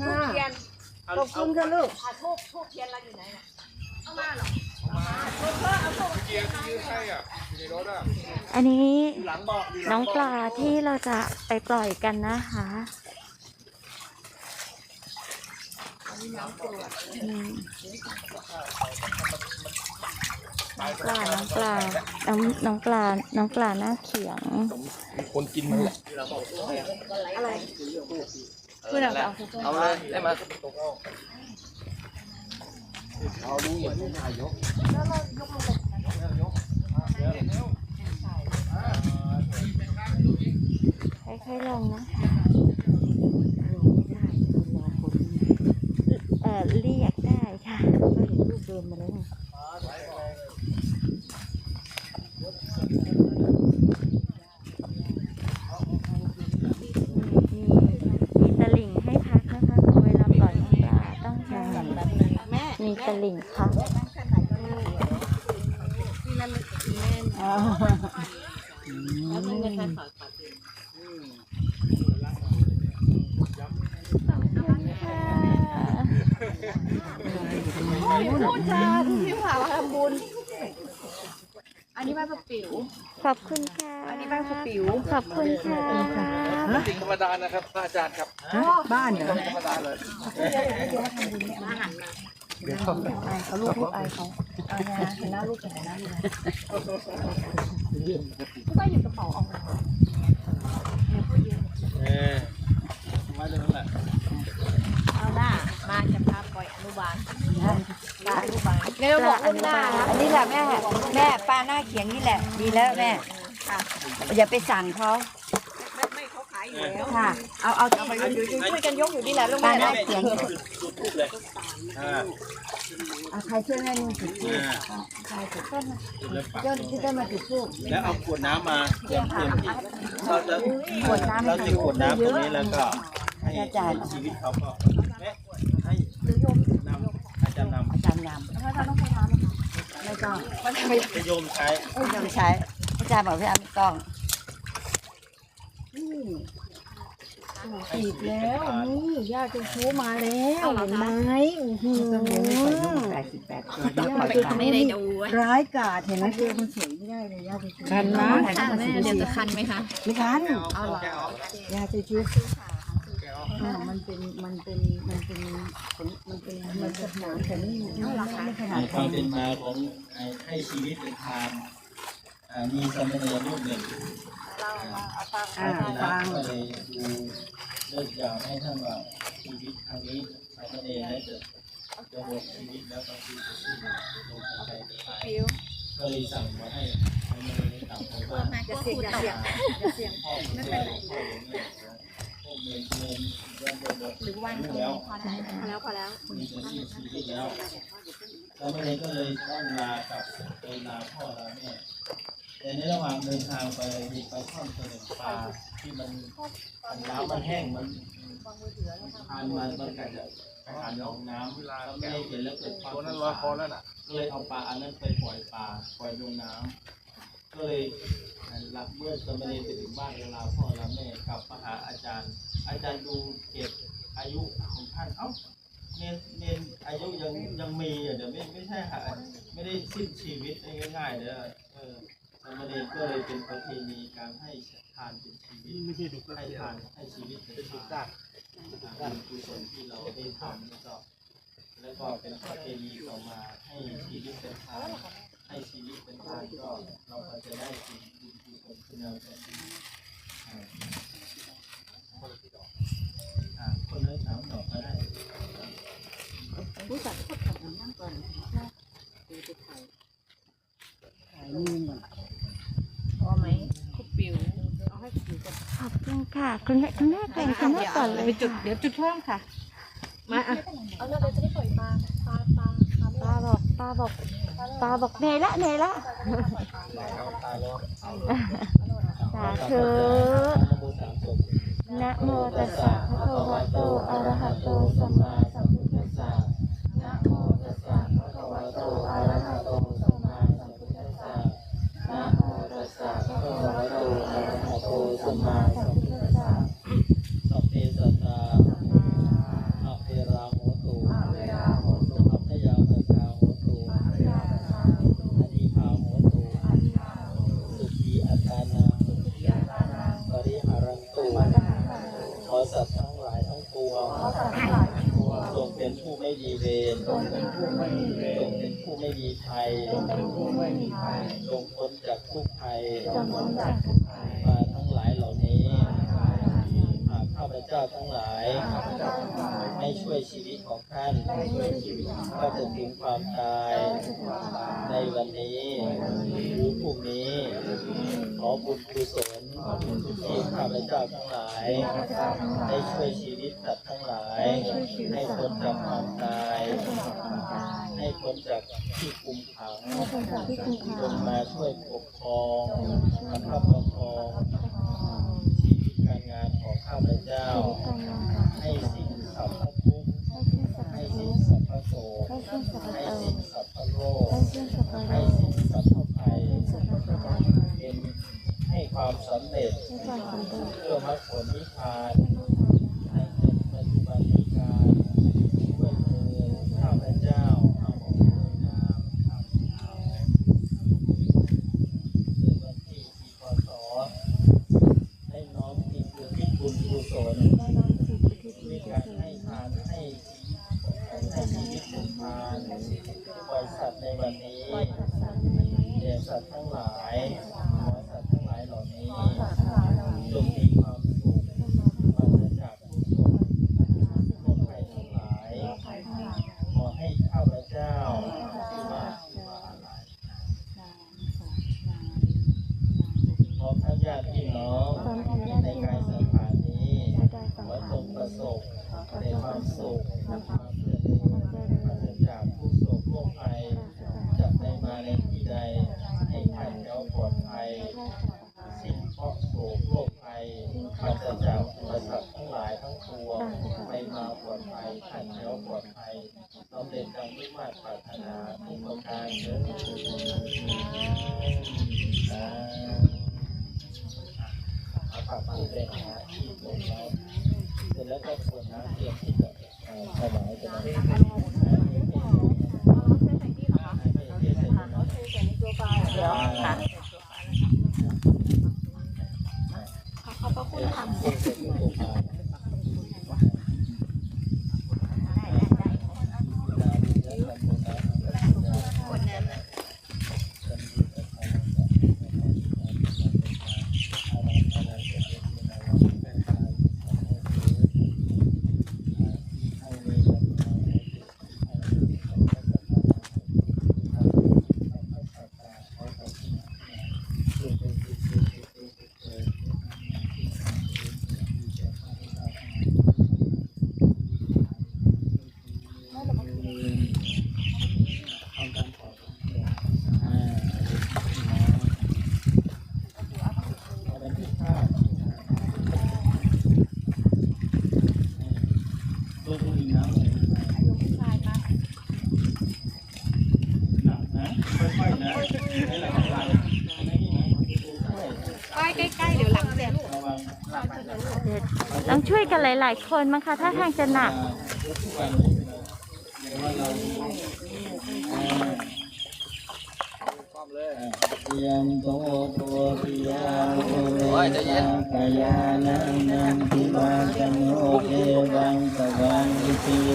ค่ะเทียนขอบคุณค่ะลูกอะทูบทูบเทียนเราอยู่ไหนน่ะเอามาเหรอเกียร์ที่ยืนให้อะอยู่ในรถอะอันนี้อยู่หลังเบาะอยู่หลัน้องเบาะปลาที่เราจะไปปล่อยกันนะคะอืมน้องปลา น้องปลา น้องน้องปลา น้องปลาหน้าเขียง มีคนกินมันแหละ เพื่อนเราจะเอาเอาเลยได้มาเอาดูเหมือนนายกค่อยๆลงนะเออเรียกได้ค่ะ ก็เห็นรูปเดินมาแล้วไง มีมีตลิ่งให้พักนะคะเวลาปล่อยน้องปลาต้องใช้มี ตลิ่งพักอ๋อพูดค่ะพี่ผ่ามาทำบุญ อันนี้บ้านปะปิ๋วขอบคุณค่ะ อันนี้บ้านปะปิ๋วขอบคุณค่ะสิ่งธรรมดานะครับพระอาจารย์ครับ บ้านเหรอธรรมดาเลย เขาลูกลูกอายเขาเอาไงนะเห็นหน้าลูกเห็นหน้าลูกนะพี่ป้หยิบกระเป๋าออกมาเออไว้ตรงนั้นแหละเอาหน้ามาจะพาปล่อยอนุบาลปลาอนุบาลเร็วบอกอลูกนุหน้าบาลอันนี้แหละแม่แม่ป้าหน้าเขียงนี่แหละ ดีแล้วแม่อย่าไปสั่งเขา ไม่เขาขายอยู่แล้วค่ะ เอาเอาที่อยู่อยู่ช่วยกันยกอยู่นี่แหละลูกป้าแม่หน้าเขียงจุดทูบเลยอ่าเอาใครช่วยแม่นุ่งจุดทูบอ่าใครจุดต้นจุดแล้วปักต้นที่ต้นมาจุดทูบแล้วเอาขวดน้ำมาเตรียมเตรียมที่เราจะขวดน้ำเราจะขวดน้ำตรงนี้แล้วก็ให้อาจารย์ชีวิตเขาก็แม่ให้นำอาจารย์นอาจารย์นำไม่ต้องไม่ต้องำจะโยมใช้ไม่ต้องใช้อาจารย์บอกพี่อาร์ไม่ต้องนี่ ติดแล้วนี่ญาติเจ้าชู้มาแล้วเห็นไหมอื้อหือแปดสิบแปดตัวญาติเจ้าชู้นี่ร้ายกาจเห็นไหมเจอคนสวยไม่ได้เลยญาติเจ้าชู้คันนะเดี๋ยวจะคันไหมคะไม่คันเอาเหรอญาติเจ้าชู้อ่ามันเป็นมันเป็นมันเป็นมันเป็นมันสนานแต่ไม่ไม่ไม่ขนาดในความเป็นมาของให้ชีวิตเป็นทานอ่ามีสมณีรูปหนึ่งอ่าฟังก็เลยดู เลิกอยากให้ท่านว่าชีวิตครั้งนี้สามเณรได้จะจะหมดชีวิตแล้วบางทีจะสิ้นลมหายใจจะตายก็เลยสั่งมาให้สามเณรได้กลับไปบ้านจะเสียงจะเสียงจะเสียงพ่อไม่เป็นไรพ่ออย่างเงี้ยพวกเนรเนรยังหมดหมดหรือวันรู้แล้วพอแล้วพอแล้วมีจะสิ้นชีวิตแล้วสามเณรก็เลยต้องลากับไปลาพ่อลาแม่ แต่ในระหว่างเดินทางไปมีปลาช่อนตัวหนึ่งปลาที่มันมันน้ำมันแห้งมันทานมันมันกัดจะไปหาน้องน้ำแล้วไม่ได้เห็นแล้วเกิดความตัวนั้นลอยคอสารแล้วน่ะก็เลยเอาปลาอันนั้นไปปล่อยปลาปล่อยลงน้ำก็เลยหลับเมื่อจะไม่ได้ไปถึงบ้านเวลาพ่อและแม่กลับมาหาอาจารย์ อาจารย์ดูเก็บอายุของท่านเอ้าเนนเนนอายุยังยังมีอะเดี๋ยวไม่ไม่ใช่ค่ะไม่ได้สิ้นชีวิตได้ง่ายๆเด้อเออ สามเณรก็เลยเป็นประเพณีการให้ทานเป็นชีวิตไม่ใช่ดุให้ทานให้ชีวิตเป็นทานการกุศลที่ เราได้ทำแล้วก็แล้วก็เป็นประเพณีต่อมาให้ชีวิตเป็นทานให้ชีวิตเป็นทานก็เราก็จะได้สิ่งบุญกุศลขึ้นมาแต่ชีวิตอ่าอ่าคนละสามดอกก็ได้ผู้สัตว์ก็ทำนั่งก่อนดูไปถ่ายถ่ายมือหน่อยพอไหมคุปปิวเอาให้ผิวกับขอบคุณค่ะคุณแม่คุณแม่แบ่งคุณแม่ก่อนเลยจุดเดี๋ยวจุดเพิ่มค่ะ มาอะเอาเราจะได้ปล่อยปลาปลาปลาปลาป้าบอกป้าบอกป้าบอกเหนื่อยละเหนื่อยละตายแล้วสาธุนะโมตัสสะภะคะวะโต อะระหะโต สัมมาสัมพุทธัสสะนะโมตัสสะภะคะวะโต อะระหะโต สัมมาสัมพุทธัสสะนะโมตัสสะภะคะวะโต อะระหะโต สัมมาสัมพุทธัสสะ สัพเพสัตตาอะ จงเป็นผู้ไม่มีเวรจงเป็นผู้ไม่มีภัยจงเป็นผู้ไม่มีภัย จงพ้นจากทุกภัยจงพ้นจากทุกภัยมาทั้งหลายเหล่านี้หากข้าพเจ้าทั้งหลาย ไม่ช่วยชีวิตของท่าน ก็จะถึงความตาย ในวันนี้หรือพรุ่งนี้ ขอบุญกุศลที่ข้าพเจ้าทั้งหลายได้ช่วยชีวิตสัตว์ทั้งหลาย ให้พ้นจากความตาย ให้พ้นจากที่คุมขังจงมาช่วยปกครองประคับประคองชีวิตการงานของข้าพเจ้า ให้สิ้นสัพพทุกข์ให้สิ้นสัพพโศกให้สิ้นสัพพโรคให้สิ้นสัพพภัยเป็นให้ความสำเร็จ เพื่อมรรคผลนิพพานให้เป็นปัจจุบันนิการด้วยเถิดข้าพเจ้าเอาของเถิดนามข้าพเจ้าเกิดวันที่ปีพศให้น้อมกินบุญคิดบุญกุศลด้วยการให้ทานให้ให้ชีวิตเป็นทานปล่อยสัตว์ในวันนี้แด่สัตว์ทั้งหลายขอสัตว์ทั้งหลายเหล่านี้จงมีความสุขปราศจากทุกข์โศกโรคภัยทั้งหลาย ขอให้ข้าพเจ้าที่มาที่มาอะไรพร้อมทั้งญาติพี่น้องในกายสังขารนี้ขอจงประสบในความสุขความเจริญปราศจากทุกโศกโรคภัยจะได้มาในที่ใดให้ท่านแถวปลอดภัย สิ้นเพราะโศกโรคภัยปราศจากอุปสรรคทั้งหลายทั้งปวงไม่มาปลอดภัยท่านแถวปลอดภัยสำเร็จดังที่ มาตรปรารถนาทุกประการเถิดเอาปากพูดเลยนะที่ตรงเราเสร็จแล้วก็ควรน้ำเตรียมที่จะเอ่อถวายจะได้ค่ะ ขอบพระคุณค่ะ ตัวผู้หญิงนะหนักนะค่อยๆนะไม่หลักไหลไม่นี่นะค่อย ใกล้ใกล้ๆเดี๋ยวหลังเสร็จ ระวัง ต้องช่วยกันหลาย ๆ คนมั้งคะถ้าทางจะหนักยเดี๋ยวว่าเราเยังโตตังกายานังนังทิวาจันโอเอวังสวังอิติโย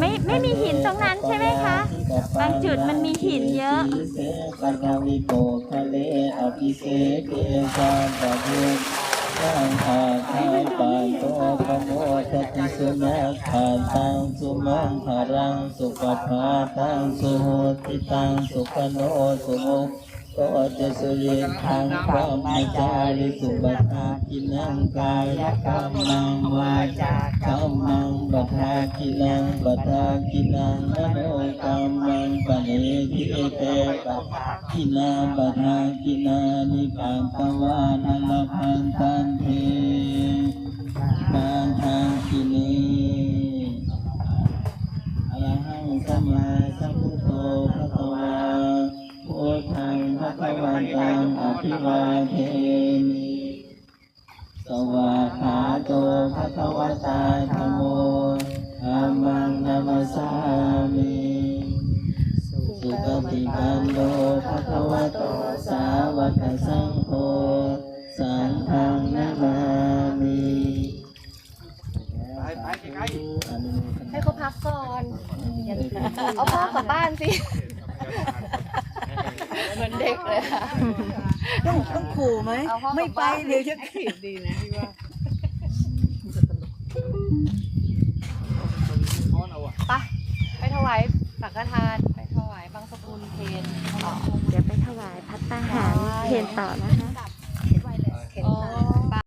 ไม่ไม่มีหินตรงนั้นใช่ไหมคะ บางจุดมันมีหินเยอะปะกาวิโกทะเลอภิเศษเกสาปะเสุนัขขาตังสุมังคารังสุปภาตังสุโหติตังสุขโนสุโม ก็จะสุริทังพรรมจาริสุบัตากินังกายกรรมังวาจากรรมังปทากินังปทากินังนโนกรรมังปะเนทิเตปะกินาปทากินานิปังตวานัลพันตันเท ฏิปันโนภะคะวะโตสาวกสังโฆสังฆังนามามิไปไปไกลๆก่อน เอาพ่อกลับบ้านสิ เหมือนเด็กเลยค่ะ ต้องต้องขู่ไหม เอาพ่อกลับไม่ไปบ้าน เดี๋ยวจะดีนะพี่ว่าท้อนเอาอะไปไปถวายสังฆทานไป เพนเดี๋ยวไปถวายพัตตาหารเพนต่อนะคะอ๋อ